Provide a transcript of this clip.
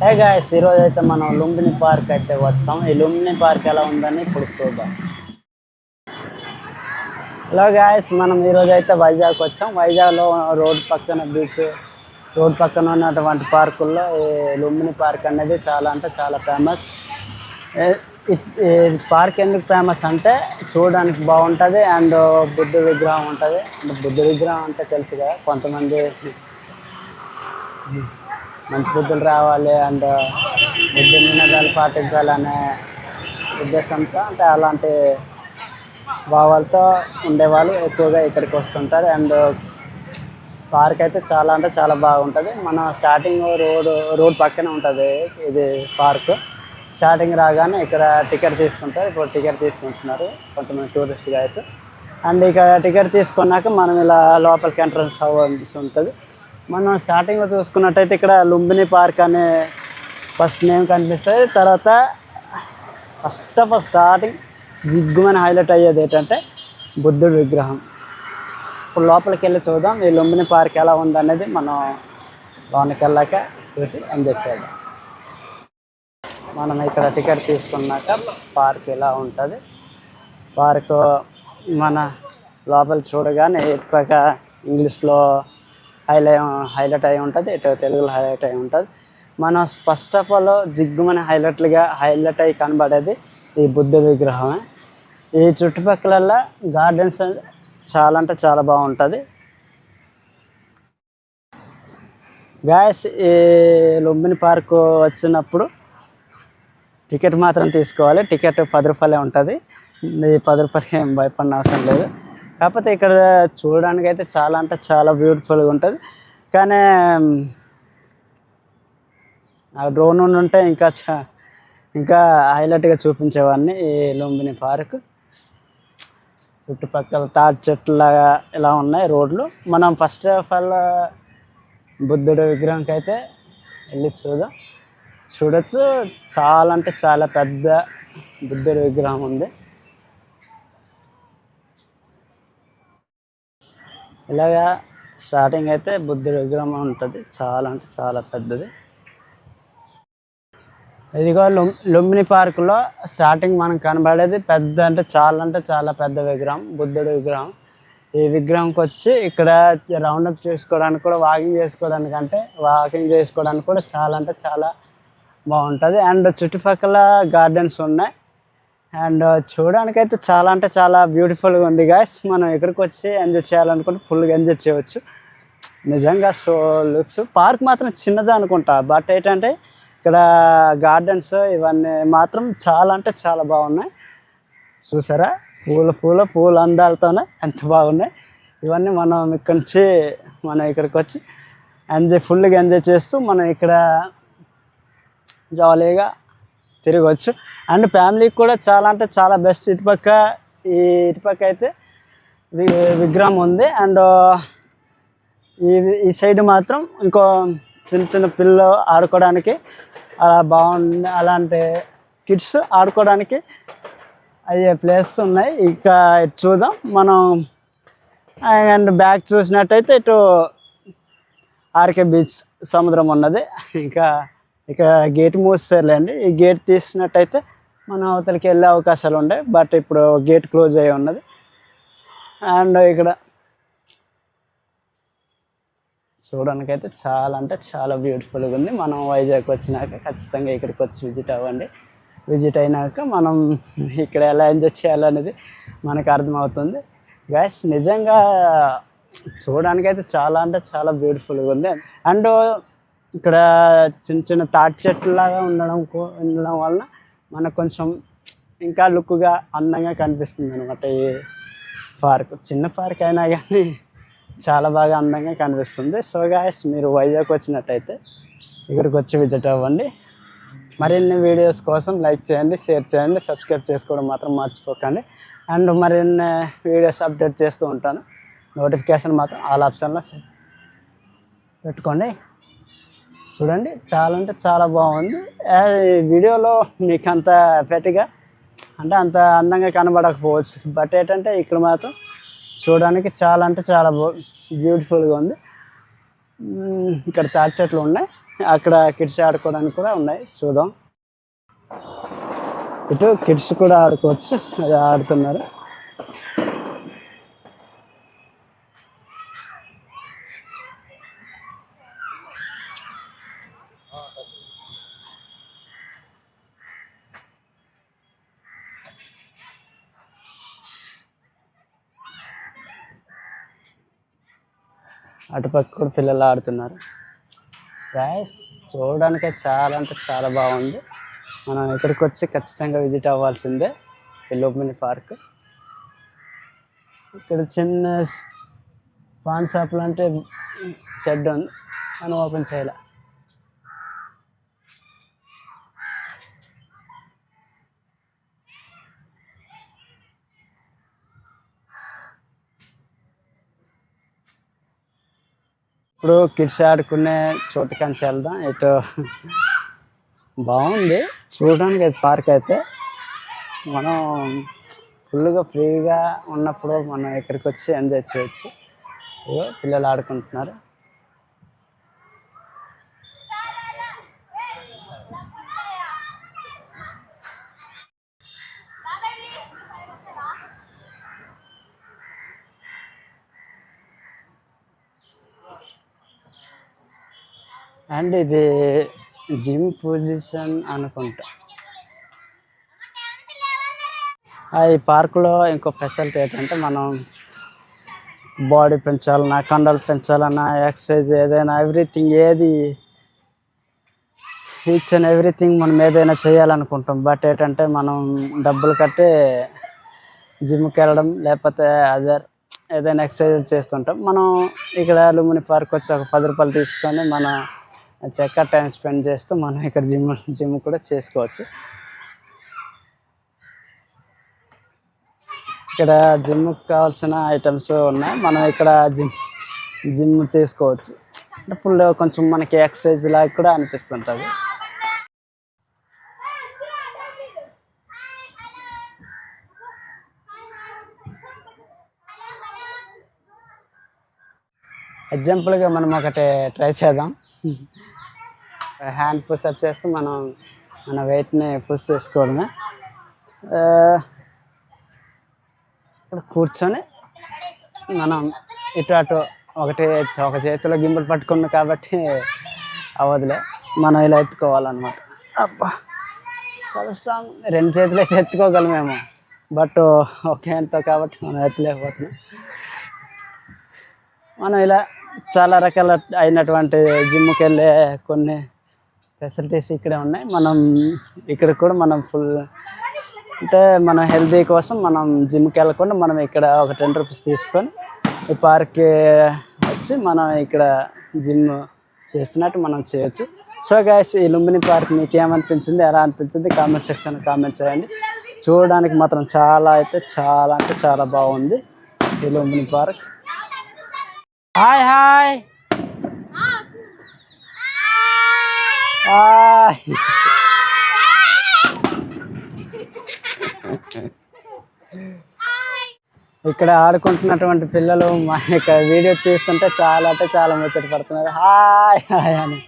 Hey guys ఈరోజు అయితే మనం లుంబిని పార్క్ అయితే వచ్చాం. ఈ లుంబిని పార్క్ ఎలా ఉందని ఇప్పుడు చూద్దాం. హలో గాయస్ మనం ఈరోజు అయితే వైజాగ్ వచ్చాం. వైజాగ్లో రోడ్ పక్కన బీచ్ రోడ్ పక్కన ఉన్నటువంటి పార్కుల్లో ఈ లుంబిని పార్క్ అనేది చాలా అంటే చాలా ఫేమస్ ఈ పార్క్ ఎందుకు ఫేమస్ అంటే చూడడానికి బాగుంటుంది అండ్ బుద్ధ విగ్రహం ఉంటుంది. బుద్ధ విగ్రహం అంటే తెలుసు కదా కొంతమంది. మంచి బుద్ధులు రావాలి అండ్ బుద్ధి నినాదాలు పాటించాలనే ఉద్దేశంతో అంటే అలాంటి భావాలతో ఉండేవాళ్ళు ఎక్కువగా ఇక్కడికి వస్తుంటారు. అండ్ పార్క్ అయితే చాలా అంటే చాలా బాగుంటుంది. మన స్టార్టింగ్ రోడ్ రోడ్ పక్కనే ఉంటుంది ఇది పార్క్. స్టార్టింగ్ రాగానే ఇక్కడ టికెట్ తీసుకుంటారు. ఇప్పుడు టికెట్ తీసుకుంటున్నారు కొంతమంది టూరిస్ట్ గైస్. అండ్ ఇక్కడ టికెట్ తీసుకున్నాక మనం ఇలా లోపలికి ఎంట్రన్స్ అవ్వాల్సి ఉంటుంది. మనం స్టార్టింగ్లో చూసుకున్నట్టయితే ఇక్కడ లుంబిని పార్క్ అనే ఫస్ట్ నేమ్ కనిపిస్తుంది. తర్వాత ఫస్ట్ ఆఫ్ ఆల్ స్టార్టింగ్ జిగ్గుమని హైలైట్ అయ్యేది ఏంటంటే బుద్ధుడి విగ్రహం. ఇప్పుడు లోపలికి వెళ్ళి చూద్దాం ఈ లుంబిని పార్క్ ఎలా ఉందనేది మనం లోనికి వెళ్ళాక చూసి ఎంజాయ్ చేద్దాం. మనం ఇక్కడ టికెట్ తీసుకున్నాక పార్క్ ఇలా ఉంటుంది? పార్క్ మన లోపల చూడగానే ఇటుపక్క ఇంగ్లీష్లో హైలై హైలైట్ అయి ఉంటుంది ఇటు తెలుగులో హైలైట్ అయి ఉంటుంది. మనం ఫస్ట్ ఆఫ్ ఆల్ జిగ్గుమని హైలైట్లుగా హైలైట్ అయి కనబడేది ఈ బుద్ధ విగ్రహమే. ఈ చుట్టుపక్కల గార్డెన్స్ చాలా అంటే చాలా బాగుంటుంది. గాయస్ ఈ లుంబిని పార్క్ వచ్చినప్పుడు టికెట్ మాత్రం తీసుకోవాలి. టికెట్ పది రూపాయలే ఉంటుంది. ఈ పది రూపాయలకి ఏం భయపడిన అవసరం లేదు. కాకపోతే ఇక్కడ చూడడానికి అయితే చాలా అంటే చాలా బ్యూటిఫుల్గా ఉంటుంది. కానీ ఆ డ్రోన్ నుండి ఉంటే ఇంకా ఇంకా హైలైట్గా చూపించేవాడిని ఈ లుంబిని పార్క్ చుట్టుపక్కల తాటి చెట్లులాగా ఇలా ఉన్నాయి రోడ్లు. మనం ఫస్ట్ ఆఫ్ ఆల్ బుద్ధుడి విగ్రహంకి అయితే వెళ్ళి చూద్దాం. చూడొచ్చు. చాలా అంటే చాలా పెద్ద బుద్ధుడి విగ్రహం ఉంది. ఇలాగా స్టార్టింగ్ అయితే బుద్ధుడి విగ్రహం ఉంటుంది. చాలా అంటే చాలా పెద్దది. ఇదిగో లుంబిని పార్కులో స్టార్టింగ్ మనకు కనబడేది పెద్ద అంటే చాలా అంటే చాలా పెద్ద విగ్రహం బుద్ధుడి విగ్రహం. ఈ విగ్రహంకి వచ్చి ఇక్కడ రౌండప్ చేసుకోవడానికి కూడా వాకింగ్ చేసుకోవడానికి అంటే వాకింగ్ చేసుకోవడానికి కూడా చాలా అంటే చాలా బాగుంటుంది. అండ్ చుట్టుపక్కల గార్డెన్స్ ఉన్నాయి. అండ్ చూడడానికైతే చాలా అంటే చాలా బ్యూటిఫుల్గా ఉంది గాయస్ మనం ఇక్కడికి వచ్చి ఎంజాయ్ చేయాలనుకుంటే ఫుల్గా ఎంజాయ్ చేయవచ్చు. నిజంగా సో లుక్స్ పార్క్ మాత్రం చిన్నది అనుకుంటా. బట్ ఏంటంటే ఇక్కడ గార్డెన్స్ ఇవన్నీ మాత్రం చాలా అంటే చాలా బాగున్నాయి. చూసారా? పూల పూల పూల అందాలతోనే ఎంత బాగున్నాయి. ఇవన్నీ మనం ఇక్కడి నుంచి మనం ఇక్కడికి వచ్చి ఎంజాయ్ ఫుల్గా ఎంజాయ్ చేస్తూ మనం ఇక్కడ జాలీగా తిరగవచ్చు అండ్ ఫ్యామిలీకి కూడా చాలా అంటే చాలా బెస్ట్. ఇటుపక్క ఈ ఇటుపక్క అయితే వి- విగ్రహం ఉంది. అండ్ ఈ ఈ సైడ్ మాత్రం ఇంకో చిన్న చిన్న పిల్లలు ఆడుకోవడానికి అలా బాగుంది. అలాంటి కిడ్స్ ఆడుకోవడానికి అయ్యే ప్లేస్ ఉన్నాయి. ఇక ఇటు చూద్దాం. మనం అండ్ బ్యాక్ చూసినట్టయితే ఇటు ఆర్కే బీచ్ సముద్రం ఉన్నది. ఇంకా ఇక్కడ గేట్ మూసేసారులేండి ఈ గేట్ తీసినట్టయితే మనం అవతలికి వెళ్ళే అవకాశాలు ఉంటాయి బట్ ఇప్పుడు గేట్ క్లోజ్ అయి ఉన్నది. అండ్ ఇక్కడ చూడడానికైతే చాలా అంటే చాలా బ్యూటిఫుల్గా ఉంది. మనం వైజాగ్ వచ్చినాక ఖచ్చితంగా ఇక్కడికి వచ్చి విజిట్ అవ్వండి. విజిట్ అయినాక మనం ఇక్కడ ఎలా ఎంజాయ్ చేయాలనేది మనకు అర్థమవుతుంది. గ్యాస్ నిజంగా చూడడానికైతే చాలా అంటే చాలా బ్యూటిఫుల్గా ఉంది. అండ్ ఇక్కడ చిన్న చిన్న తాటి చెట్లులాగా ఉండడం ఉండడం వలన మనకు కొంచెం ఇంకా లుక్గా అందంగా కనిపిస్తుంది అనమాట ఈ పార్క్. చిన్న పార్క్ అయినా కానీ చాలా బాగా అందంగా కనిపిస్తుంది. సో గాయస్ మీరు వైజాగ్ వచ్చినట్టయితే ఇక్కడికి వచ్చి విజిట్ అవ్వండి. మరిన్ని వీడియోస్ కోసం లైక్ చేయండి షేర్ చేయండి సబ్స్క్రైబ్ చేసుకోవడం మాత్రం మర్చిపోకండి. అండ్ మరిన్ని వీడియోస్ అప్డేట్ చేస్తూ ఉంటాను. నోటిఫికేషన్ మాత్రం ఆల్ ఆప్షన్లో పెట్టుకోండి. చూడండి చాలా అంటే చాలా బాగుంది. ఆ, వీడియోలో మీకు అంత ఎఫెక్ట్గా అంటే అంత అందంగా కనబడకపోవచ్చు. బట్ ఏంటంటే ఇక్కడ మాత్రం చూడడానికి చాలా అంటే చాలా బ్యూటిఫుల్గా ఉంది. ఇక్కడ తాటి చెట్లు ఉన్నాయి. అక్కడ కిడ్స్ ఆడుకోవడానికి కూడా ఉన్నాయి. చూద్దాం. ఇటు కిడ్స్ కూడా ఆడుకోవచ్చు. అది ఆడుతున్నారు. అటుపక్క కూడా పిల్లలు ఆడుతున్నారు. గాయస్ చూడడానికి చాలా అంటే చాలా బాగుంది. మనం ఇక్కడికి వచ్చి ఖచ్చితంగా విజిట్ అవ్వాల్సిందే ఎల్లోపిని పార్క్ ఇక్కడ చిన్న పాన్ షాప్ అంటే షెడ్ ఉంది. మనం ఓపెన్ చేయాలి. ఇప్పుడు కిడ్స్ ఆడుకునే చోటు వెళ్దాం. ఇటు బాగుంది. చూడడానికి అది పార్క్ అయితే మనం ఫుల్గా ఫ్రీగా ఉన్నప్పుడు మనం ఇక్కడికి వచ్చి ఎంజాయ్ చేయొచ్చు. పిల్లలు ఆడుకుంటున్నారు. అండ్ ఇది జిమ్ పొజిషన్ అనుకుంటా. ఆ, ఈ పార్కులో ఇంకో ఫెసిలిటీ ఏంటంటే మనం బాడీ పెంచాలన్నా కండలు పెంచాలన్నా ఎక్సర్సైజ్ ఏదైనా ఎవ్రీథింగ్ ఏది ఈచ్ అండ్ ఎవ్రీథింగ్ మనం ఏదైనా చేయాలనుకుంటాం. బట్ ఏంటంటే మనం డబ్బులు కట్టి జిమ్కి వెళ్ళడం లేకపోతే అదర్ ఏదైనా ఎక్సర్సైజ్ చేస్తుంటాం. మనం ఇక్కడ లుమిని పార్క్ వచ్చి ఒక పది రూపాయలు తీసుకొని మన చక్కగా టైం స్పెండ్ చేస్తూ మనం ఇక్కడ జిమ్ జిమ్ కూడా చేసుకోవచ్చు. ఇక్కడ జిమ్కి కావాల్సిన ఐటమ్స్ ఉన్నాయి. మనం ఇక్కడ జిమ్ జిమ్ చేసుకోవచ్చు. అంటే ఫుల్ కొంచెం మనకి ఎక్సర్సైజ్ లాగా కూడా అనిపిస్తుంటుంది. ఎగ్జాంపుల్గా మనం ఒకటి ట్రై చేద్దాం. హ్యాండ్ పుష్ అప్ చేస్తూ మనం మన వెయిట్ని పుష్ చేసుకోవడమే. ఇక్కడ కూర్చొని మనం ఇటు అటు ఒకటి ఒక చేతిలో గింబలు పట్టుకున్నాం కాబట్టి అవ్వదులే మనం ఇలా ఎత్తుకోవాలన్నమాట. అబ్బా! చాలా స్ట్రాంగ్ రెండు చేతులు అయితే ఎత్తుకోగలమేమో బట్ ఒక హ్యాండ్తో కాబట్టి మనం ఎత్తలేకపోతున్నాం. మనం ఇలా చాలా రకాల అయినటువంటి జిమ్కి వెళ్ళే కొన్ని ఫెసిలిటీస్ ఇక్కడే ఉన్నాయి. మనం ఇక్కడ కూడా మనం ఫుల్ అంటే మన హెల్తీ కోసం మనం జిమ్కి వెళ్ళకుండా మనం ఇక్కడ ఒక టెన్ రూపీస్ తీసుకొని ఈ పార్క్కి వచ్చి మనం ఇక్కడ జిమ్ చేస్తున్నట్టు మనం చేయొచ్చు. సో గాయస్ ఈ లుంబిని పార్క్ మీకు ఏమనిపించింది ఎలా అనిపించింది? కామెంట్ సెక్షన్ కామెంట్ చేయండి. చూడడానికి మాత్రం చాలా అయితే చాలా అంటే చాలా బాగుంది ఈ Lumbini park. Hi hi hi ఇక్కడ ఆడుకుంటున్నటువంటి పిల్లలు మా యొక్క వీడియో చూస్తుంటే చాలా అంటే చాలా ముచ్చట పడుతున్నారు. హాయ్ హాయ్ అని.